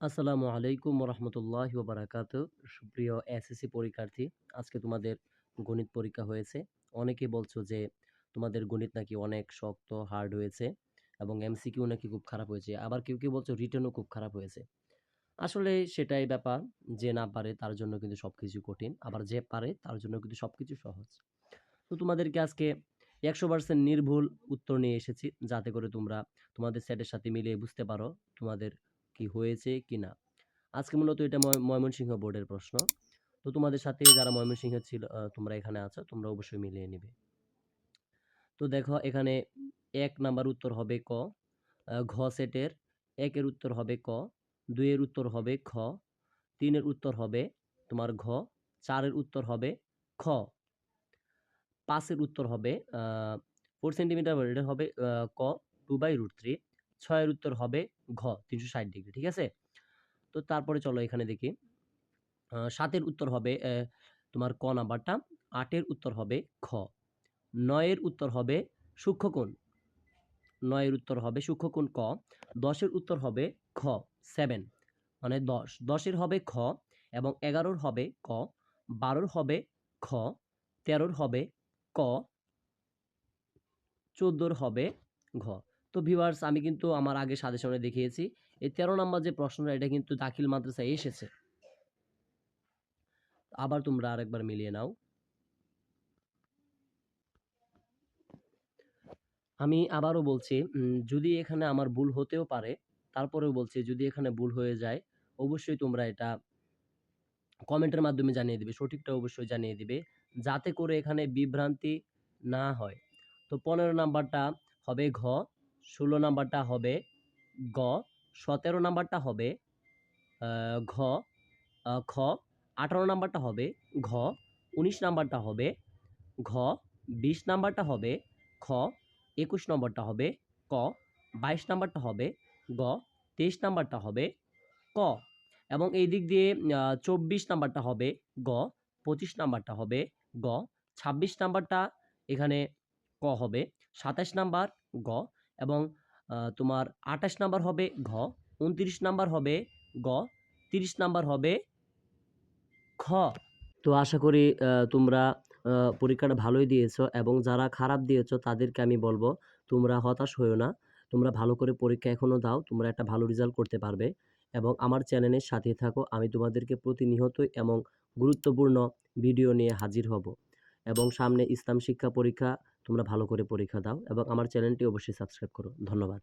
আসসালামু আলাইকুম রহমতুল্লাহ বারাকাত সুপ্রিয় এসএসসি পরীক্ষার্থী, আজকে তোমাদের গণিত পরীক্ষা হয়েছে। অনেকে বলছো যে তোমাদের গণিত নাকি অনেক শক্ত হার্ড হয়েছে এবং এমসিকিউ নাকি খুব খারাপ হয়েছে। আবার কেউ কেউ বলছো রিটার্নও খুব খারাপ হয়েছে। আসলে সেটাই ব্যাপার, যে না পারে তার জন্য কিন্তু সব কিছু কঠিন, আবার যে পারে তার জন্য কিন্তু সব কিছু সহজ। তো তোমাদেরকে আজকে একশো পার্সেন্ট নির্ভুল উত্তর নিয়ে এসেছি, যাতে করে তোমরা তোমাদের সেটের সাথে মিলিয়ে বুঝতে পারো তোমাদের কি হয়েছে কি না আজকে মূলত এটা ময়- ময়মনসিংহ বোর্ডের প্রশ্ন। তো তোমাদের সাথে যারা ময়মনসিংহ ছিল তোমরা এখানে আছো, তোমরা অবশ্যই মিলিয়ে নিবে। তো দেখো, এখানে এক নাম্বার উত্তর হবে ক। ঘ সেটের, একের উত্তর হবে ক, দুইয়ের উত্তর হবে খ, তিনের উত্তর হবে তোমার ঘ, চারের উত্তর হবে খ। পাঁচের উত্তর হবে ফোর সেন্টিমিটার হবে ক টু বাই রুট থ্রি ছয়ের উত্তর হবে ঘ, তিনশো ষাট ডিগ্রি, ঠিক আছে? তো তারপরে চলো এখানে দেখি। সাতের উত্তর হবে তোমার ক নাম্বারটা। আটের উত্তর হবে খ। নয়ের উত্তর হবে সূক্ষ্মকোণ। নয়ের উত্তর হবে সূক্ষ্মকোণ ক। দশের উত্তর হবে খ সেভেন। মানে দশ। দশের হবে খ এবং এগারোর হবে ক। বারোর হবে খ। তেরোর হবে ক। চোদ্দোর হবে ঘ। তো ভিউয়ার্স আমি কিন্তু আমার আগে সাজেশনে দেখিয়েছি। এই তেরো নম্বর যে প্রশ্নটা, এটা কিন্তু দাখিল মাদ্রাসায় এসেছে। আবার তোমরা আরেকবার মিলিয়ে নাও। আমি আবারও বলছি যদি এখানে আমার ভুল হতেও পারে, তারপরেও বলছি, যদি এখানে ভুল হয়ে যায়, অবশ্যই তোমরা এটা কমেন্টের মাধ্যমে জানিয়ে দিবে, সঠিকটা অবশ্যই জানিয়ে দিবে, যাতে করে এখানে বিভ্রান্তি না হয়। তো পনেরো নাম্বারটা হবে ঘ। ষোলো নাম্বারটা হবে গ, সতেরো নাম্বারটা হবে ঘ খ, আঠারো নাম্বারটা হবে ঘ, উনিশ নাম্বারটা হবে ঘ, বিশ নাম্বারটা হবে খ, একুশ নম্বরটা হবে ক, বাইশ নাম্বারটা হবে গ, তেইশ নাম্বারটা হবে ক এবং এই দিক দিয়ে চব্বিশ নাম্বারটা হবে গ, পঁচিশ নাম্বারটা হবে গ, ছাব্বিশ নাম্বারটা এখানে ক হবে, সাতাশ নাম্বার গ এবং তোমার আঠাশ নাম্বার হবে ঘ, উনত্রিশ নাম্বার হবে গ, তিরিশ নাম্বার হবে খ। তো আশা করি তোমরা পরীক্ষাটা ভালোই দিয়েছ এবং যারা খারাপ দিয়েছ তাদেরকে আমি বলব, তোমরা হতাশ হয়েও না। তোমরা ভালো করে পরীক্ষা এখনও দাও, তোমরা একটা ভালো রেজাল্ট করতে পারবে এবং আমার চ্যানেলের সাথে থাকো। আমি তোমাদেরকে প্রতিনিয়তই এবং গুরুত্বপূর্ণ ভিডিও নিয়ে হাজির হব। এবং সামনে ইসলাম শিক্ষা পরীক্ষা, তোমরা ভালো করে পরীক্ষা দাও এবং আমার চ্যানেলটি অবশ্যই সাবস্ক্রাইব করো। ধন্যবাদ।